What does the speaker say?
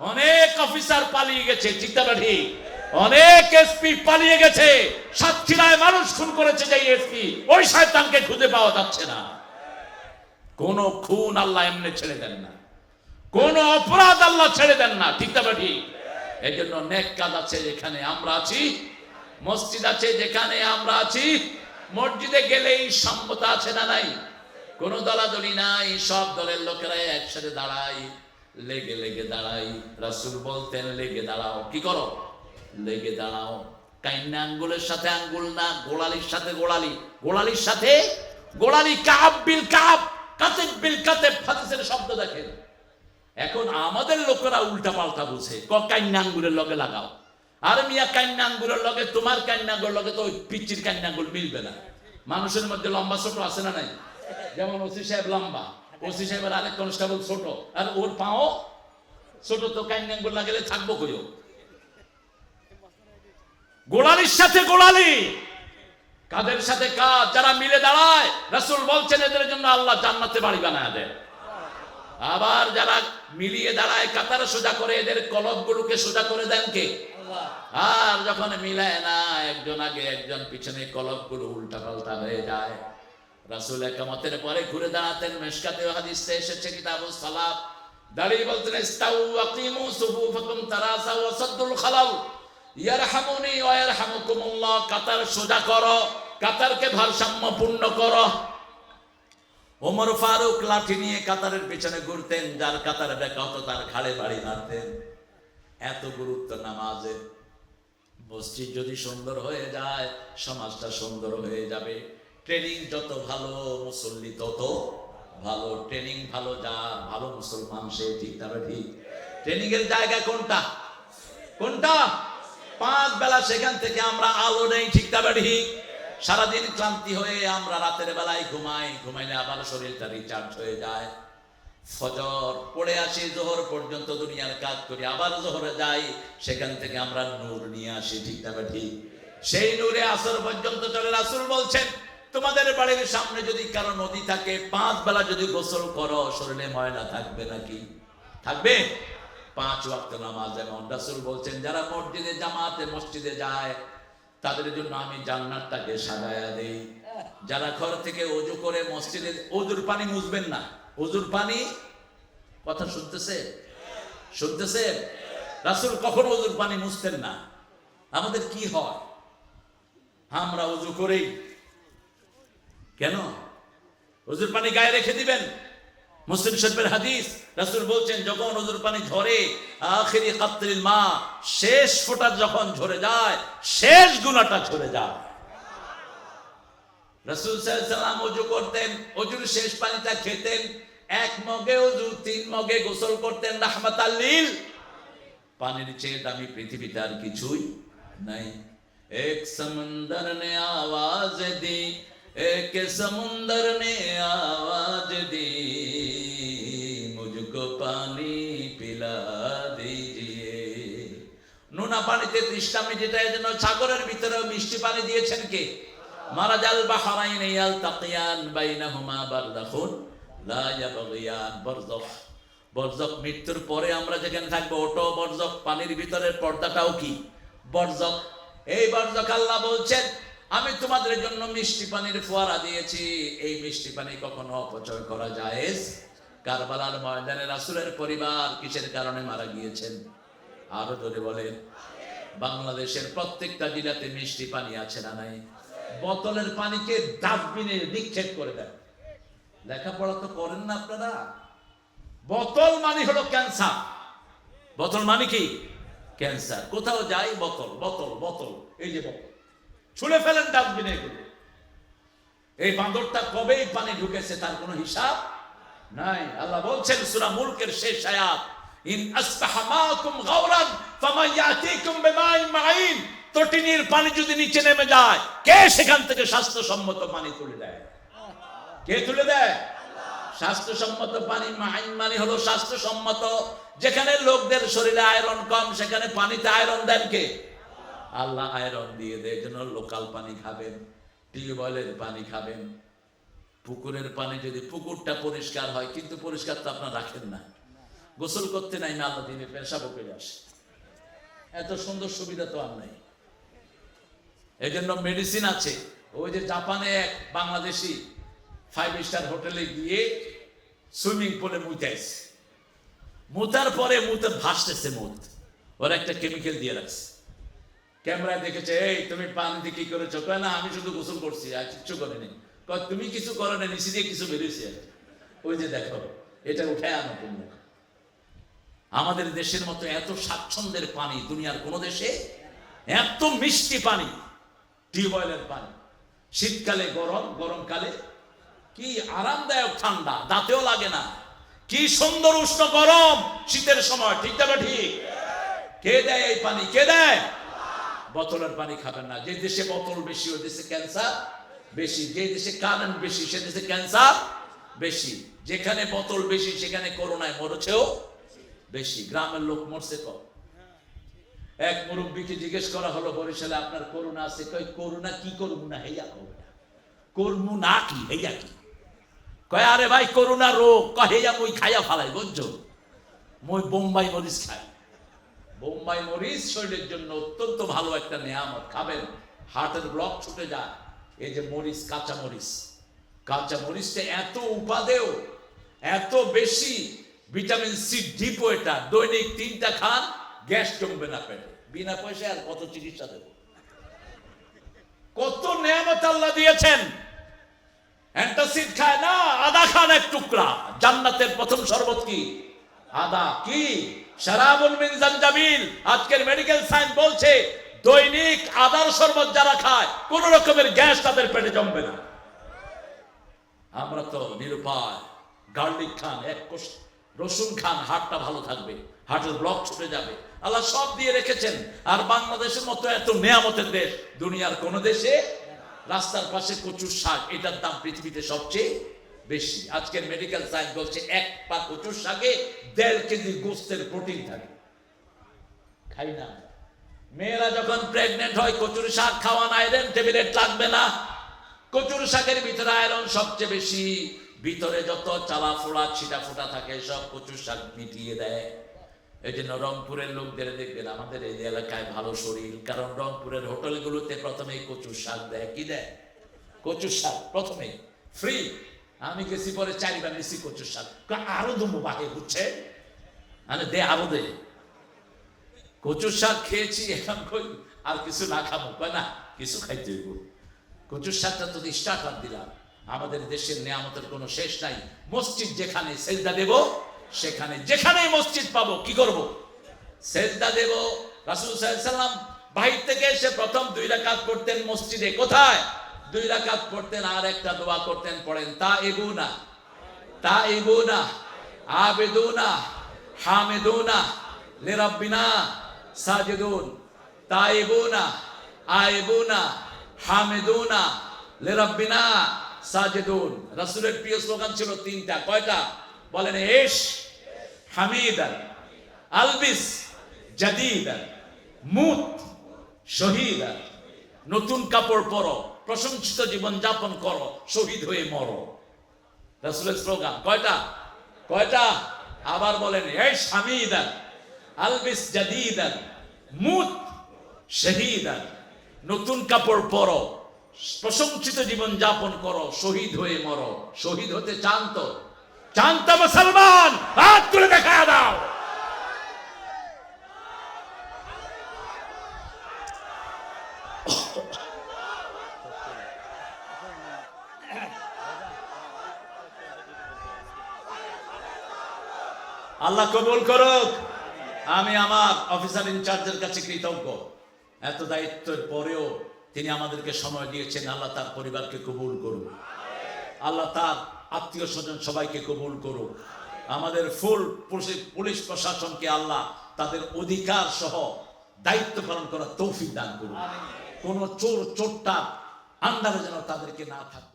অনেক অফিসার পালিয়ে গেছে ঠিক অনেক এসপি পালিয়ে গেছে। সাতক্ষীরায় মানুষ খুন করেছে যে এসপি ওই শয়তানকে খুঁজে পাওয়া যাচ্ছে না। কোন খুন আল্লাহ এমনি ছেড়ে দেন না। কোন অপরাধ আল্লাহ ছেড়ে দেন না ঠিক এই জন্য নেক কাজ আছে যেখানে আমরা আছি, মসজিদ আছে যেখানে আমরা আছি। মসজিদে গেলেই সম্মতা আছে না নাই? কোন দলাদলি নাই, সব দলের লোকেরা একসাথে দাঁড়াই লেগে লেগে দাঁড়াই, রাসূল বলতেন, লেগে দাঁড়াও, কি করো? লেগে দাঁড়াও, কাইন্না আঙ্গুলের সাথে আঙ্গুল না গোড়ালির সাথে গোড়ালি গোড়ালির সাথে গোড়ালি কাপ বিল কাপ কাতে বিল কাতে হাদিসের শব্দ দেখেন। এখন আমাদের লোকেরা উল্টা পাল্টা বুঝে, ক কান্না আঙ্গুলের লগে লাগাও। আর মিয়া কান্না আঙ্গুলের লগে, তোমার কান্না আঙ্গুলের লগে তো ওই পিচ্চির কান্না আঙ্গুল মিলবে না। মানুষের মধ্যে লম্বা ছোট আছে না নাই? যেমন ওসি সাহেব লম্বা। ওসি সাহেবের আরেক কনস্টেবল ছোট। আর ওর পাও ছোট তো আঙ্গুল লাগালে থাকব গোড়ালির সাথে গোড়ালি, কাদের সাথে কাজ, যারা মিলে দাঁড়ায়, রাসূল বলছেন এদের জন্য আল্লাহ জান্নাতে বাড়ি বানায় দেয় আবার যারা মিলিয়ে দাঁড়ায়, কাতার সোজা করে এদের কলবগুলোকে সোজা করে দেন কে? আর যখন মিলায় না, একজন আগে একজন পিছনে কলবগুলো উল্টা পাল্টা হয়ে যায়। রাসূল একামতের পরে ঘুরে দাঁড়াতেন মেশকাতে হাদিসে এসেছে, কিতাবুস সালাত। দাঁড়িয়ে বলতেন, ইস্তাউ আকিমু সুফুফাকুম তারাসা ওয়া খালাল। ইয়ারহামুনি ওয়া ইয়ারহামুকুমুল্লাহ। কাতার সোজা করো, কাতারকে ভারসাম্যপূর্ণ করো। ওমর ফারুক লাঠি নিয়ে কাতারের পিছনে ঘুরতেন, যার কাতার বেকা হতো তার ঘাড়ে বাড়ি মারতেন। এত গুরুত্ব নামাজের মসজিদ যদি সুন্দর হয়ে যায়, সমাজটা সুন্দর হয়ে যাবে। ট্রেনিং যত ভালো মুসল্লি তত ভালো, ট্রেনিং ভালো, যা ভালো মুসলমান সে ঠিক তারা ঠিক। ট্রেনিং এর জায়গা কোনটা? কোনটা? পাঁচ বেলা সেখান থেকে আমরা আলো নেই, ঠিক তবে ঠিক? সারাদিন ক্লান্তি হয়ে আমরা রাতের বেলায় ঘুমাই, ঘুমাইলে আবার শরীরটা রিচার্জ হয়ে যায়। ফজর পড়ে আসি, জোহর পর্যন্ত দুনিয়ার কাজ করি, আবার জোহরে যাই, সেখান থেকে আমরা নূর নিয়ে আসি, ঠিক তবে ঠিক? সেই নূরে আসর পর্যন্ত চলে রাসুল বলছেন তোমাদের বাড়ির সামনে যদি কারও নদী থাকে, পাঁচ বেলা যদি গোসল করো, শরীরে ময়লা থাকবে নাকি? থাকবে? পাঁচ ওয়াক্ত নামাজ যেমন রাসুল বলছেন, যারা মসজিদে, জামাতে, মসজিদে যায়, তাদের জন্য আমি জান্নাতটাকে সাজায়া দেই। যারা ঘর থেকে অজু করে মসজিদে অজুর পানি মুছবেন না। অজুর পানি? কথা শুনতেছে? শুনতেছে? রাসুল কখন অজুর পানি মুছতেন না? আমাদের কি হয়? আমরা অজু করেই কেন? অজুর পানি গায়ে রেখে দিবেন। মুসলিম শরীফের হাদিস, রাসূল বলছেন, যখন ওজুর পানি ঝরে, আখিরি কাতরিল মা, শেষ ফোঁটা যখন ঝরে যায়, শেষ গুণাটা ঝরে যায়। রাসূল সাল্লাল্লাহু অজু করতেন অজুর শেষ পানিটা খেতেন, এক মগে অজু তিন মগে গোসল করতেন রাহমাতাল্লিল পানির চেয়ে দামি পৃথিবীতে আর কিছুই নাই। এক সমুন্দর নে আওয়াজ দি এক সমুন্দর নে আওয়াজ দি মুঝকো পানি পিলা দিজিয়ে নোনা পানিতে তৃষ্ণা মিটিটা জন্য সাগরের ভিতরে মিষ্টি পানি দিয়েছেন কে? মারাজাল বাহারাইন ইয়াল তাকিয়ান বাইনাহুমা বারদাখুন, লা ইয়াবগিয়ান বারযাখ বরজক মৃত্যুর পরে আমরা যেখানে থাকব, ওটো বরজক পানির ভিতরের পর্দাটাও কি? বরজক এই বরজক আল্লাহ বলছেন আমি তোমাদের জন্য মিষ্টি পানির ফোয়ারা দিয়েছি। এই মিষ্টি পানি কখনো অপচয় করা যায় কারবালার ময়দানে রাসুলের পরিবার কিসের কারণে মারা গিয়েছেন? আরও জোরে বলেন। বাংলাদেশের প্রত্যেকটা জেলাতে মিষ্টি পানি আছে না নাই? বোতলের পানিকে ডাস্টবিনে নিক্ষেপ করে দেন। লেখাপড়া তো করেন না আপনারা। বোতল মানে হলো ক্যান্সার। বোতল মানে কি? ক্যান্সার। কোথাও যাই, বোতল বোতল বোতল, এই যে বোতল। ছুঁড়ে ফেলেন ডাস্টবিনে এগুলো এই বাঁদরটা কবেই পানি ঢুকেছে তার কোনো হিসাব নাই। আল্লাহ বলছেন, সূরা মুলকের শেষ আয়াত, ইন আসতাহামাকুম গাওরান ফামান ইয়াতিকুম বিমাইন মাইন তটিনীর পানি যদি নিচে নেমে যায়, কে সেখান থেকে স্বাস্থ্যসম্মত পানি তুলে দেয়? কে তুলে দেয়? স্বাস্থ্যসম্মত পানি মাইন মানে হলো স্বাস্থ্যসম্মত। যেখানে লোকদের শরীরে আয়রন কম, সেখানে পানিতে আয়রন দেন কে? আল্লাহ আয়রন দিয়ে দেয় জন্য লোকাল পানি খাবেন, টিউবওয়েলের পানি খাবেন। পুকুরের পানি যদি পুকুরটা পরিষ্কার হয়, কিন্তু পরিষ্কার তো আপনার রাখেন না। গোসল করতে নাই না, আল্লাহ দিনে পেশাবো করে আসে। এত সুন্দর সুবিধা তো আর নাই। এই জন্য মেডিসিন আছে। ওই যে জাপানে এক বাংলাদেশি ফাইভ স্টার হোটেলে গিয়ে সুইমিং পুলে মুতাইছে মুতার পরে মুতে ভাসতেছে মুত। ওর একটা কেমিক্যাল দিয়ে রাখছে। ক্যামেরায় দেখেছে, এই, তুমি পানিতে কি করেছ? কয়, না, আমি শুধু গোসল করছি, আর কিচ্ছু করিনি। কয়, তুমি কিছু করো না নিচে দিয়ে কিছু বেরিয়েছে ওই যে দেখো, এটা উঠে আনো তুমি আমাদের দেশের মতো এত স্বাচ্ছন্দ্যের পানি দুনিয়ার কোনো দেশে এত মিষ্টি পানি টিউবওয়েলের পানি, শীতকালে গরম, গরমকালে কি আরামদায়ক ঠান্ডা, দাঁতেও লাগে না, কি সুন্দর উষ্ণ গরম শীতের সময়, ঠিক তবে ঠিক? কে দেয় এই পানি? কে দেয়? বোতলের পানি খাবেন না। যে দেশে বোতল বেশি, ওই দেশে ক্যান্সার বেশি। যে দেশে কারেন্ট বেশি, সে দেশে ক্যান্সার বেশি। যেখানে বোতল বেশি, সেখানে করোনায় মরেছেও বেশি। গ্রামের লোক মরছে কম। এক মুরব্বীকে জিজ্ঞেস করা হলো, বরিশালে আপনার করোনা আছে? কই করোনা কি করব না, হেয়া করব না। করব না কি, হেয়া কি? কয়, আরে ভাই, করোনা রোগ। কয়, হেয়া মই খাইয়া ফালাই বুঝছ? মই বোম্বাই মরিচ খাই। বোম্বাই মরিচ শরীরের জন্য অত্যন্ত ভালো একটা নেয়ামত। খাবেন, হার্টের ব্লক ছুটে যায়। এই যে মরিচ কাঁচা মরিচ কাঁচা মরিচটা এত উপাদেয়, এত বেশি ভিটামিন সি ডিপো এটা। দৈনিক তিনটা খান, গ্যাস জমবে না পেটে। বিনা পয়সায় আর কত চিকিৎসা দেব? কত নেয়ামত আল্লাহ দিয়েছেন। অ্যান্টাসিড খায় না, আদা খান এক টুকরা। জান্নাতের প্রথম শরবত কি? আদা কি? শারাবুল মিন আজকের মেডিকেল সায়েন্স বলছে, দৈনিক আদার শরবত যারা খায়, কোন রকমের গ্যাস তাদের পেটে জমবে না। আমরা তো নিরুপায় গার্লিক খান, এক কোষ রসুন খান হাটটা ভালো থাকবে হার্টের ব্লক ছুটে যাবে। আল্লাহ সব দিয়ে রেখেছেন। আর বাংলাদেশের মতো এত নেয়ামতের দেশ, দুনিয়ার কোন দেশে রাস্তার পাশে কচুর শাক, এটার দাম পৃথিবীতে সবচেয়ে বেশি। আজকের মেডিকেল সায়েন্স বলছে এক পা কচুর শাকে দেড় কেজি গোস্তের প্রোটিন থাকে। খাই না। মেয়েরা যখন প্রেগনেন্ট হয়, কচুর শাক খাওয়ান আয়রন ট্যাবলেট লাগবে না। কচুর শাকের ভিতরে আয়রন সবচেয়ে বেশি। ভিতরে যত চালা ফোড়া ছিটা ফোটা থাকে, সব কচুর শাক মিটিয়ে দেয়। এই জন্য রংপুরের লোকদের দেখবেন, আমাদের এই এলাকায় ভালো শরীর। কারণ রংপুরের হোটেলগুলোতে প্রথমেই কচুর শাক দেয়। কি দেয়? কচুর শাক, প্রথমেই। ফ্রি আমি গেছি পরে চারিবার নিছি শাক। কয়, আরও দমু বাহে বুঝছে মানে দে আরও দে। কচুর শাক খেয়েছি এখন কই আর কিছু না খাব। কয় না কিছু খাইতে হইব। কচুর শাকটা তো স্টার্টার দিলাম। আমাদের দেশের নিয়ামতের কোনো শেষ নাই। মসজিদ যেখানে সেজদা দেব সেখানে যেখানেই মসজিদ পাবো কি করব? সেজদা দেব। রাসূল সাল্লাম বাহির থেকে এসে প্রথম দুই রাকাত পড়তেন মসজিদে। কোথায়? দুই রাকাত পড়তেন আর একটা দোয়া করতেন, পড়েন তা এবুনা তা এবুনা আবেদুনা, হামেদুনা, লিরাব্বিনা, সাজিদুন, তাইবুনা, আইবুনা, হামেদুনা, লিরাব্বিনা, সাজিদুন। রাসূলের প্রিয় স্লোগান ছিল তিনটা, কয়টা? বলেন এশ হামিদান, আলবিস, জাদিদান, মুত, শহীদান। নতুন কাপড় পরো। প্রশংসিত জীবন যাপন করো, শহীদ হয়ে মরো। রাসূলের স্লোগান, কয়টা? কয়টা? আবার বলেন এই হামিদান আলবিস জাদিদান মুত শহীদান নতুন কাপড় পরো, প্রশংসিত জীবন যাপন করো, শহীদ হয়ে মরো। শহীদ হতে চান তো? চান তো মুসলমান! হাত তুলে দেখা দাও। আল্লাহ কবুল করুক। আমি আমার অফিসার ইনচার্জের কাছে কৃতজ্ঞ। এত দায়িত্বের পরেও তিনি আমাদেরকে সময় দিয়েছেন, আল্লাহ তার পরিবারকে কবুল করুক। আল্লাহ তার আত্মীয় স্বজন সবাইকে কবুল করুক। আমাদের ফুল পুলিশ- প্রশাসনকে আল্লাহ তাদের অধিকার সহ দায়িত্ব পালন করার তৌফিক দান করুক। কোন চোর চোরটা আন্দারে যেন তাদেরকে না থাকে